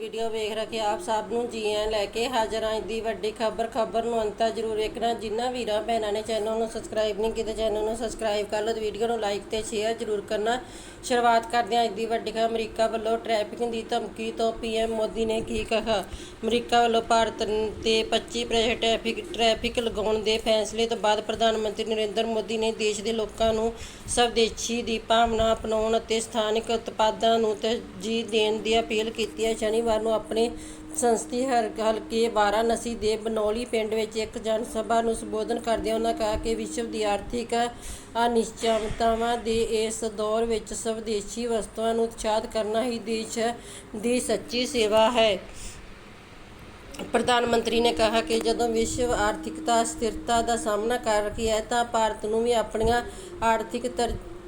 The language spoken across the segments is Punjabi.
ਵੀਡੀਓ ਵੇਖ ਰਹੇ ਆਪ ਸਭ ਨੂੰ ਜੀ ਆਇਆਂ ਲੈ ਕੇ ਹਾਜ਼ਰ ਹਾਂ। ਅੱਜ ਦੀ ਵੱਡੀ ਖਬਰ ਖਬਰ ਨੂੰ ਅੰਤਾ ਜ਼ਰੂਰ ਵੇਖਣਾ। ਜਿਨ੍ਹਾਂ ਵੀਰਾਂ ਭੈਣਾਂ ਨੇ ਚੈਨਲ ਨੂੰ ਸਬਸਕ੍ਰਾਈਬ ਨਹੀਂ ਕੀਤਾ ਚੈਨਲ ਨੂੰ ਸਬਸਕ੍ਰਾਈਬ ਕਰ ਲਓ ਤੇ ਵੀਡੀਓ ਨੂੰ ਲਾਈਕ ਤੇ ਸ਼ੇਅਰ ਜ਼ਰੂਰ ਕਰਨਾ। ਸ਼ੁਰੂਆਤ ਕਰਦੇ ਹਾਂ ਅੱਜ ਦੀ ਵੱਡੀ ਖਬਰ। ਅਮਰੀਕਾ ਵੱਲੋਂ ਟ੍ਰੈਫਿਕ ਦੀ ਧਮਕੀ ਤੋਂ ਪੀਐਮ ਮੋਦੀ ਨੇ ਕੀ ਕਿਹਾ? ਅਮਰੀਕਾ ਵੱਲੋਂ ਭਾਰਤ ਤੇ 25% ਟ੍ਰੈਫਿਕ ਟ੍ਰੈਫਿਕ ਲਗਾਉਣ ਦੇ ਫੈਸਲੇ ਤੋਂ ਬਾਅਦ ਪ੍ਰਧਾਨ ਮੰਤਰੀ ਨਰਿੰਦਰ ਮੋਦੀ ਨੇ ਦੇਸ਼ ਦੇ ਲੋਕਾਂ ਨੂੰ ਸਵਦੇਸ਼ੀ ਦੀ ਭਾਵਨਾ ਅਪਣਾਉਣ ਅਤੇ ਸਥਾਨਕ ਉਤਪਾਦਾਂ ਨੂੰ ਤਰਜੀਹ ਦੇਣ ਦੀ ਅਪੀਲ ਕੀਤੀ ਹੈ। ਸ਼ਨੀ ਸ਼ਨੀਵਾਰ ਨੂੰ ਆਪਣੇ ਸੰਸਦੀ ਹਲਕੇ ਵਾਰਾਣਸੀ ਦੇ ਬਨੌਲੀ ਪਿੰਡ ਵਿੱਚ ਇੱਕ ਜਨ ਸਭਾ ਨੂੰ ਸੰਬੋਧਨ ਕਰਦਿਆਂ ਉਹਨਾਂ ਕਿਹਾ ਕਿ ਵਿਸ਼ਵ ਦੀ ਆਰਥਿਕ ਅਨਿਸ਼ਚਿਤਤਾਵਾਂ ਦੇ ਇਸ ਦੌਰ ਵਿੱਚ ਸਵਦੇਸ਼ੀ ਵਸਤੂਆਂ ਨੂੰ ਉਤਸ਼ਾਹਿਤ ਕਰਨਾ ਹੀ ਦੇਸ਼ ਦੀ ਸੱਚੀ ਸੇਵਾ ਹੈ। ਪ੍ਰਧਾਨ ਮੰਤਰੀ ਨੇ ਕਿਹਾ ਕਿ ਜਦੋਂ ਵਿਸ਼ਵ ਆਰਥਿਕਤਾ ਸਥਿਰਤਾ ਦਾ ਸਾਹਮਣਾ ਕਰ ਰਹੀ ਹੈ ਤਾਂ ਭਾਰਤ ਨੂੰ ਵੀ ਆਪਣੀਆਂ ਆਰਥਿਕ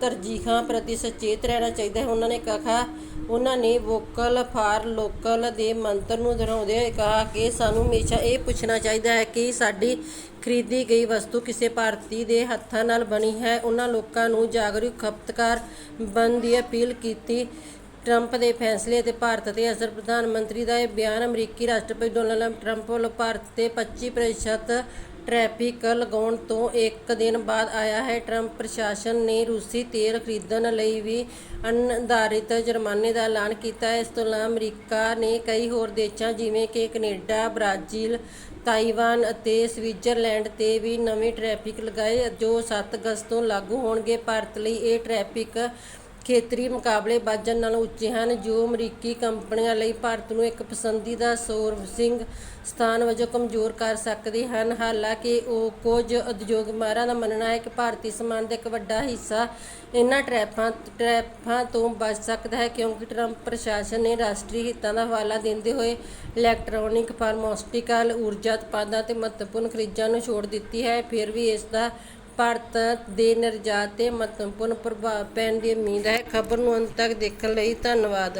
ਤਰਜੀਹਾਂ ਪ੍ਰਤੀ ਸੁਚੇਤ ਰਹਿਣਾ ਚਾਹੀਦਾ ਹੈ। ਉਹਨਾਂ ਨੇ ਕਿਹਾ, ਉਹਨਾਂ ਨੇ ਵੋਕਲ ਫਾਰ ਲੋਕਲ ਦੇ ਮੰਤਰ ਨੂੰ ਦੁਹਰਾਉਂਦੇ ਹੋਏ ਕਿਹਾ ਕਿ ਸਾਨੂੰ ਹਮੇਸ਼ਾ ਇਹ ਪੁੱਛਣਾ ਚਾਹੀਦਾ ਹੈ ਕਿ ਸਾਡੀ ਖਰੀਦੀ ਗਈ ਵਸਤੂ ਕਿਸੇ ਭਾਰਤੀ ਦੇ ਹੱਥਾਂ ਨਾਲ ਬਣੀ ਹੈ। ਉਹਨਾਂ ਲੋਕਾਂ ਨੂੰ ਜਾਗਰੂਕ, ਖਪਤਕਾਰ ਬਣਨ ਦੀ ਅਪੀਲ ਕੀਤੀ। ਟਰੰਪ ਦੇ ਫੈਸਲੇ ਤੇ ਭਾਰਤ ਦੇ ਅਸਰ, ਪ੍ਰਧਾਨ ਮੰਤਰੀ ਦਾ ਇਹ ਬਿਆਨ ਅਮਰੀਕੀ ਰਾਸ਼ਟਰਪਤੀ ਡੋਨਲਡ ਟਰੰਪ ਵੱਲੋਂ ਭਾਰਤ ਤੇ 25% ਟ੍ਰੈਫਿਕ ਲਗਾਉਣ ਤੋਂ ਇੱਕ ਦਿਨ ਬਾਅਦ ਆਇਆ ਹੈ। ਟਰੰਪ ਪ੍ਰਸ਼ਾਸਨ ਨੇ ਰੂਸੀ ਤੇਲ ਖਰੀਦਣ ਲਈ ਵੀ ਅਨਿਰਧਾਰਿਤ ਜੁਰਮਾਨੇ ਦਾ ਐਲਾਨ ਕੀਤਾ। ਹੈ ਇਸ ਤੋਂ ਇਲਾਵਾ ਅਮਰੀਕਾ ਨੇ ਕਈ ਹੋਰ ਦੇਸ਼ਾਂ, ਜਿਵੇਂ ਕਿ ਕੈਨੇਡਾ, ਬ੍ਰਾਜ਼ੀਲ, ਤਾਈਵਾਨ ਅਤੇ ਸਵਿਟਜ਼ਰਲੈਂਡ ਤੇ ਵੀ ਨਵੇਂ ਟ੍ਰੈਫਿਕ ਲਗਾਏ, ਜੋ 7 ਅਗਸਤ ਤੋਂ ਲਾਗੂ ਹੋਣਗੇ। ਭਾਰਤ ਲਈ ਇਹ ਟ੍ਰੈਫਿਕ ਖੇਤਰੀ ਮੁਕਾਬਲੇ ਬਾਜਣ ਨਾਲੋਂ ਉੱਚੇ ਹਨ, ਜੋ ਅਮਰੀਕੀ ਕੰਪਨੀਆਂ ਲਈ ਭਾਰਤ ਨੂੰ ਇੱਕ ਪਸੰਦੀਦਾ ਸੋਰਸਿੰਗ ਸਥਾਨ ਵਜੋਂ ਕਮਜ਼ੋਰ ਕਰ ਸਕਦੇ ਹਨ। ਹਾਲਾਂਕਿ ਉਹ ਕੁਝ ਉਦਯੋਗਮਾਰਾਂ ਦਾ ਮੰਨਣਾ ਹੈ ਕਿ ਭਾਰਤੀ ਸਮਾਨ ਦਾ ਇੱਕ ਵੱਡਾ ਹਿੱਸਾ ਇਹਨਾਂ ਟ੍ਰੈਫਾਂ ਟ੍ਰੈਫਾਂ ਤੋਂ ਬਚ ਸਕਦਾ ਹੈ, ਕਿਉਂਕਿ ਟਰੰਪ ਪ੍ਰਸ਼ਾਸਨ ਨੇ ਰਾਸ਼ਟਰੀ ਹਿੱਤਾਂ ਦਾ ਹਵਾਲਾ ਦਿੰਦੇ ਹੋਏ ਇਲੈਕਟ੍ਰੋਨਿਕ ਫਾਰਮਾਸਿਊਟੀਕਲ ਊਰਜਾ ਉਤਪਾਦਾਂ ਤੇ ਮਹੱਤਵਪੂਰਨ ਖਰੀਦਾਂ ਨੂੰ ਛੋੜ ਦਿੱਤੀ ਹੈ। ਫਿਰ ਵੀ ਇਸ ਦਾ ਭਾਰਤ ਦੇ ਨਿਰਯਾਤ ਤੇ ਮਹੱਤਵਪੂਰਨ ਪ੍ਰਭਾਵ ਪੈਣ ਦੀ ਉਮੀਦ ਹੈ। ਖਬਰ ਨੂੰ ਅੰਤ ਤੱਕ ਦੇਖਣ ਲਈ ਧੰਨਵਾਦ।